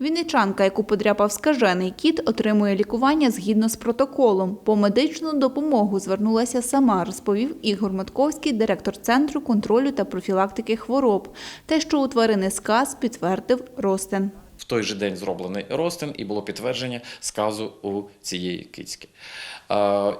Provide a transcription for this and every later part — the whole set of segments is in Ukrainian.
Вінничанка, яку подряпав скажений кіт, отримує лікування згідно з протоколом. По медичну допомогу звернулася сама, розповів Ігор Матковський, директор Центру контролю та профілактики хвороб. Те, що у тварини сказ, підтвердив Ростен. Той же день зроблений розтин і було підтвердження сказу у цієї кицьки.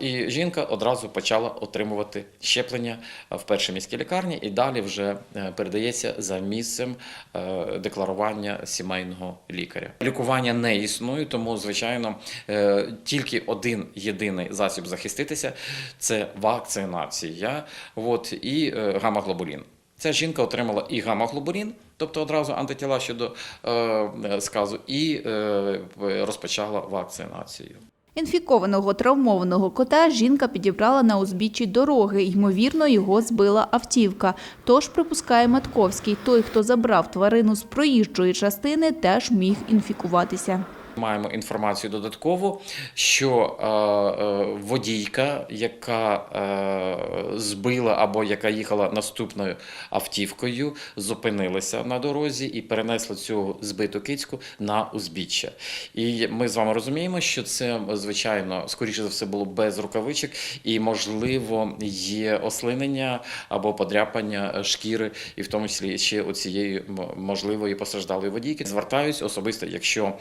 І жінка одразу почала отримувати щеплення в першій міській лікарні і далі вже е, передається за місцем е, декларування сімейного лікаря. Лікування не існує, тому звичайно е, тільки один єдиний засіб захиститися це вакцинація. От і гамма-глобулін. Ця жінка отримала і гамма-глобулін, тобто одразу антитіла щодо е, сказу, і е, розпочала вакцинацію. Інфікованого травмованого кота жінка підібрала на узбіччі дороги. Ймовірно, його збила автівка. Тож, припускає Матковський, той, хто забрав тварину з проїжджої частини, теж міг інфікуватися. Маємо інформацію додаткову, що е, е, водійка, яка е, збила або яка їхала наступною автівкою, зупинилася на дорозі і перенесла цю збиту кицьку на узбіччя. І ми з вами розуміємо, що це звичайно скоріше за все було без рукавичок, і можливо є ослинення або подряпання шкіри, і в тому числі ще оцієї можливої постраждалої водійки. Звертаюсь особисто, якщо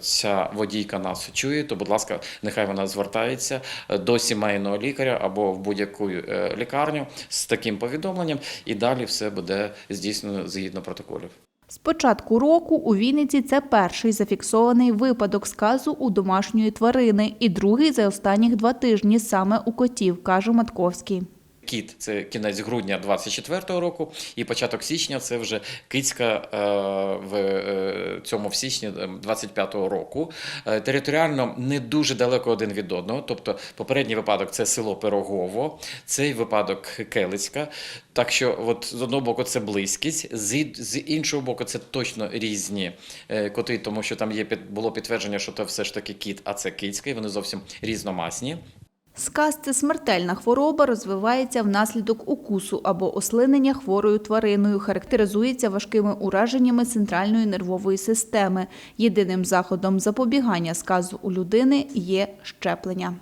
ця водійка нас чує, то будь ласка, нехай вона звертається до сімейного лікаря або в будь-яку е, лікарню з таким повідомленням, і далі все буде здійснено згідно протоколів. З початку року у Вінниці це перший зафіксований випадок сказу у домашньої тварини і другий за останніх два тижні саме у котів, каже Матковський. Кіт це кінець грудня 24-го року, і початок січня це вже кицька е, в е, цьому в січні е, 25-го року. Е, Територіально не дуже далеко один від одного. Тобто, попередній випадок це село Пирогово, цей випадок Келицька. Так що, от з одного боку, це близькість, з, іншого боку, це точно різні коти, тому що там є було підтвердження, що це все ж таки кіт, а це кицька, і вони зовсім різномасні. Сказ – це смертельна хвороба, розвивається внаслідок укусу або ослинення хворою твариною, характеризується важкими ураженнями центральної нервової системи. Єдиним заходом запобігання сказу у людини є щеплення.